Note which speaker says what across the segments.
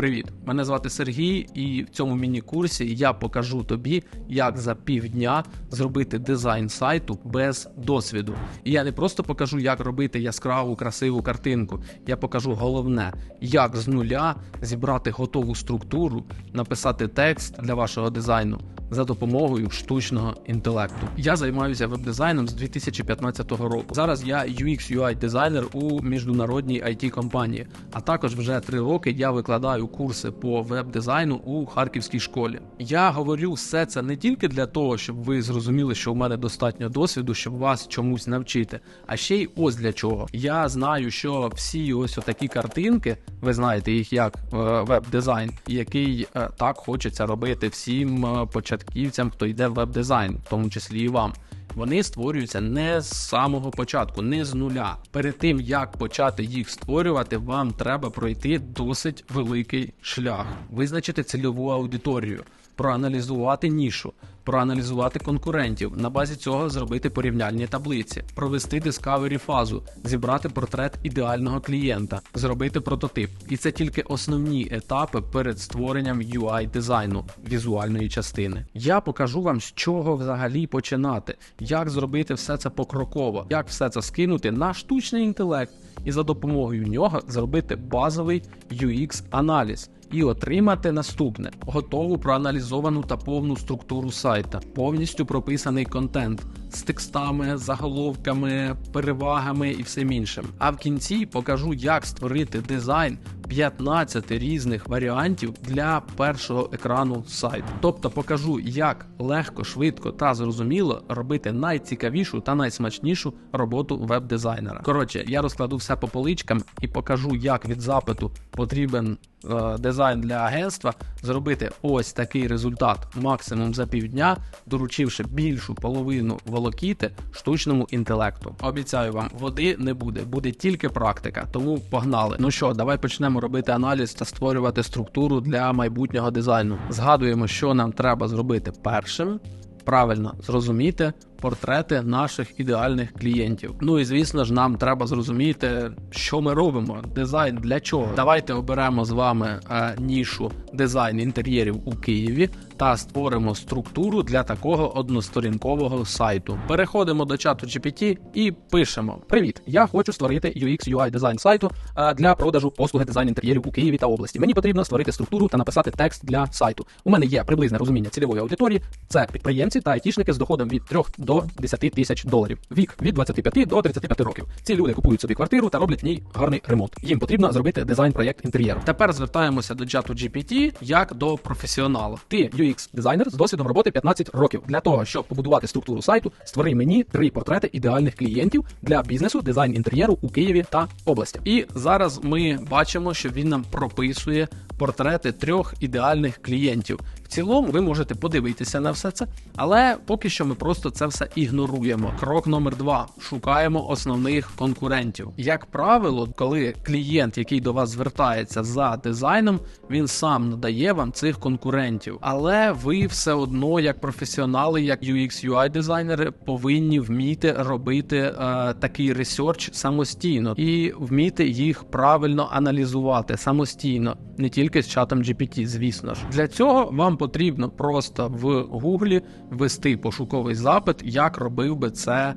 Speaker 1: Привіт! Мене звати Сергій, і в цьому міні-курсі я покажу тобі, як за півдня зробити дизайн сайту без досвіду. І я не просто покажу, як робити яскраву, красиву картинку. Я покажу головне, як з нуля зібрати готову структуру, написати текст для вашого дизайну за допомогою штучного інтелекту. Я займаюся веб-дизайном з 2015 року. Зараз я UX UI дизайнер у міжнародній it компанії, а також вже три роки я викладаю курси по веб-дизайну у харківській школі. Я говорю все це не тільки для того, щоб ви зрозуміли, що в мене достатньо досвіду, щоб вас чомусь навчити, а ще й ось для чого. Я знаю, що всі ось такі картинки, ви знаєте їх як е, веб-дизайн, який е, так хочеться робити всім е, початківцям, хто йде в веб-дизайн, в тому числі і вам. Вони створюються не з самого початку, не з нуля. Перед тим як почати їх створювати, вам треба пройти досить великий шлях, визначити цільову аудиторію, проаналізувати нішу, проаналізувати конкурентів, на базі цього зробити порівняльні таблиці, провести дискавері фазу, зібрати портрет ідеального клієнта, зробити прототип. І це тільки основні етапи перед створенням UI дизайну візуальної частини. Я покажу вам, з чого взагалі починати, як зробити все це покроково, як все це скинути на штучний інтелект і за допомогою нього зробити базовий UX-аналіз і отримати наступне: готову проаналізовану та повну структуру сайта, повністю прописаний контент з текстами, заголовками, перевагами і всім іншим. А в кінці покажу, як створити дизайн 15 різних варіантів для першого екрану сайту. Тобто покажу, як легко, швидко та зрозуміло робити найцікавішу та найсмачнішу роботу веб-дизайнера. Коротше, я розкладу все по поличкам і покажу, як від запиту потрібен е, дизайн для агентства зробити ось такий результат максимум за півдня, доручивши більшу половину волокіти штучному інтелекту. Обіцяю вам, води не буде, буде тільки практика. Тому погнали. Ну що, давай почнемо робити аналіз та створювати структуру для майбутнього дизайну. Згадуємо, що нам треба зробити першим. Правильно зрозуміти портрети наших ідеальних клієнтів. Ну і звісно ж, нам треба зрозуміти, що ми робимо. Дизайн для чого. Давайте оберемо з вами е, нішу дизайн інтер'єрів у Києві та створимо структуру для такого односторінкового сайту. Переходимо до чату GPT і пишемо: Привіт! Я хочу створити UX UI дизайн сайту е, для продажу послуги дизайн інтер'єрів у Києві та області. Мені потрібно створити структуру та написати текст для сайту. У мене є приблизне розуміння цільової аудиторії. Це підприємці та айтішники з доходом від 3 до 10 тисяч доларів. Вік від 25 до 35 років. Ці люди купують собі квартиру та роблять в ній гарний ремонт. Їм потрібно зробити дизайн проєкт інтер'єру. Тепер звертаємося до чату GPT як до професіонала. Ти UX дизайнер з досвідом роботи 15 років. Для того щоб побудувати структуру сайту, створи мені три портрети ідеальних клієнтів для бізнесу дизайн інтер'єру у Києві та області. І зараз ми бачимо, що він нам прописує портрети трьох ідеальних клієнтів. В цілому ви можете подивитися на все це, але поки що ми просто це все ігноруємо. Крок номер два: шукаємо основних конкурентів. Як правило, коли клієнт, який до вас звертається за дизайном, він сам надає вам цих конкурентів. Але ви все одно, як професіонали, як UX UI дизайнери, повинні вміти робити е, такий ресерч самостійно і вміти їх правильно аналізувати самостійно, не тільки з чатом GPT, звісно ж. Для цього вам потрібно просто в Гуглі ввести пошуковий запит, як робив би це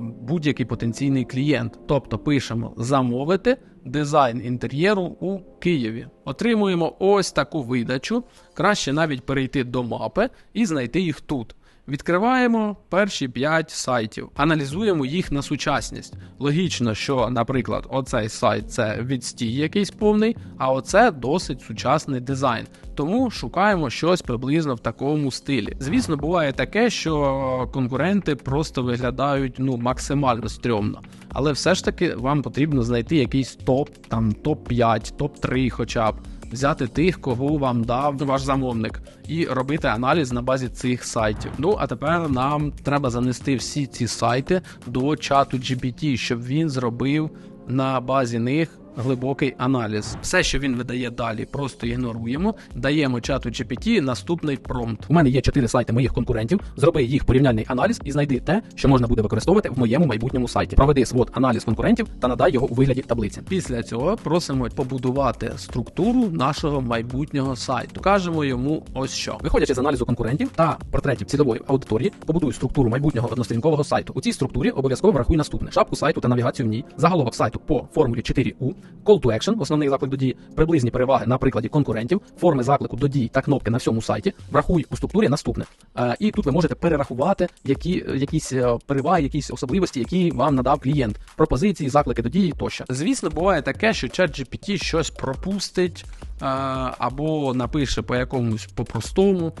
Speaker 1: будь-який потенційний клієнт. Тобто пишемо замовити дизайн інтер'єру у Києві. Отримуємо ось таку видачу. Краще навіть перейти до мапи і знайти їх тут. Відкриваємо перші 5 сайтів, аналізуємо їх на сучасність. Логічно, що, наприклад, оцей сайт це відстій якийсь повний, а оце досить сучасний дизайн. Тому шукаємо щось приблизно в такому стилі. Звісно, буває таке, що конкуренти просто виглядають ну максимально стрьомно. Але все ж таки вам потрібно знайти якийсь топ, там топ 5, топ 3 хоча б взяти тих, кого вам дав ваш замовник, і робити аналіз на базі цих сайтів. Ну а тепер нам треба занести всі ці сайти до чату GPT, щоб він зробив на базі них глибокий аналіз. Все, що він видає далі, просто ігноруємо. Даємо чату GPT наступний промпт.
Speaker 2: У мене є чотири сайти моїх конкурентів. Зроби їх порівняльний аналіз і знайди те, що можна буде використовувати в моєму майбутньому сайті. Проведи свод аналіз конкурентів та надай його у вигляді таблиці.
Speaker 1: Після цього просимо побудувати структуру нашого майбутнього сайту. Кажемо йому ось що.
Speaker 2: Виходячи з аналізу конкурентів та портретів цільової аудиторії, побудуй структуру майбутнього односторінкового сайту. У цій структурі обов'язково врахуй наступне: шапку сайту та навігацію в ній, заголовок сайту по формулі 4U, call to action, основний заклик до дії, приблизні переваги на прикладі конкурентів, форми заклику до дій та кнопки на всьому сайті. Врахуй у структурі наступне. Е, і тут ви можете перерахувати які, якісь е, переваги, якісь особливості, які вам надав клієнт, пропозиції, заклики до дії тощо.
Speaker 1: Звісно, буває таке, що ChatGPT щось пропустить або напише по якомусь по-простому.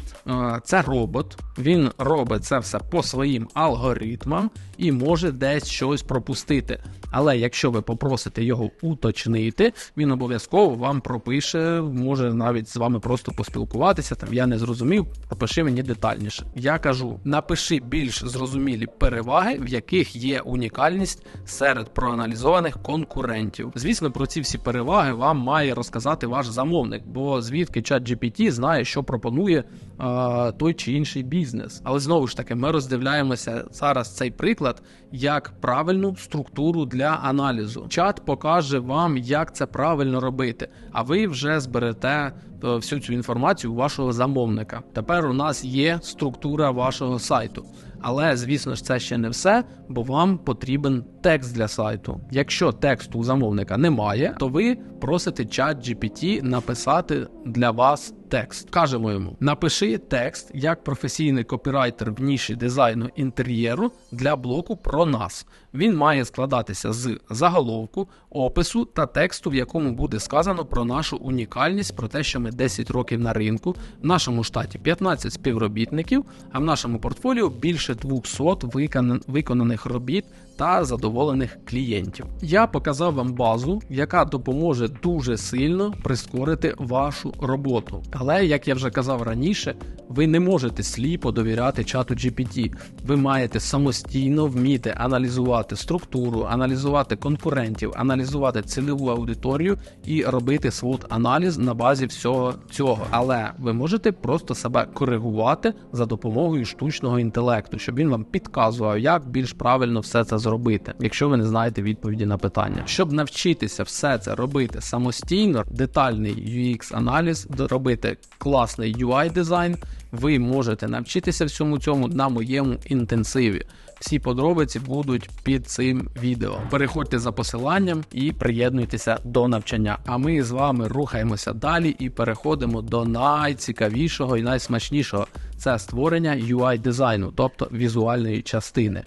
Speaker 1: Це робот. Він робить це все по своїм алгоритмам і може десь щось пропустити. Але якщо ви попросите його уточнити, він обов'язково вам пропише, може навіть з вами просто поспілкуватися. Там я не зрозумів, пропиши мені детальніше. Я кажу: напиши більш зрозумілі переваги, в яких є унікальність серед проаналізованих конкурентів. Звісно, про ці всі переваги вам має розказати ваш замовник, бо звідки ChatGPT знає, що пропонує е, той чи інший бізнес. Але знову ж таки, ми роздивляємося зараз цей приклад як правильну структуру для аналізу. Чат покаже вам, як це правильно робити, а ви вже зберете е, всю цю інформацію у вашого замовника. Тепер у нас є структура вашого сайту. Але, звісно ж, це ще не все, бо вам потрібен текст для сайту. Якщо тексту у замовника немає, то ви просите чат GPT написати для вас текст. Кажемо йому: напиши текст як професійний копірайтер в ніші дизайну інтер'єру для блоку про нас. Він має складатися з заголовку, опису та тексту, в якому буде сказано про нашу унікальність, про те, що ми 10 років на ринку, в нашому штаті 15 співробітників, а в нашому портфоліо більше 200 виконан- виконаних робіт та задоволених клієнтів. Я показав вам базу, яка допоможе дуже сильно прискорити вашу роботу. Але як я вже казав раніше, ви не можете сліпо довіряти чату GPT. Ви маєте самостійно вміти аналізувати структуру, аналізувати конкурентів, аналізувати цільову аудиторію і робити свод аналіз на базі всього цього. Але ви можете просто себе коригувати за допомогою штучного інтелекту, щоб він вам підказував, як більш правильно все це зробити, якщо ви не знаєте відповіді на питання. Щоб навчитися все це робити самостійно, детальний UX-аналіз, робити класний UI-дизайн, ви можете навчитися всьому цьому на моєму інтенсиві. Всі подробиці будуть під цим відео. Переходьте за посиланням і приєднуйтеся до навчання. А ми з вами рухаємося далі і переходимо до найцікавішого і найсмачнішого це створення UI дизайну, тобто візуальної частини.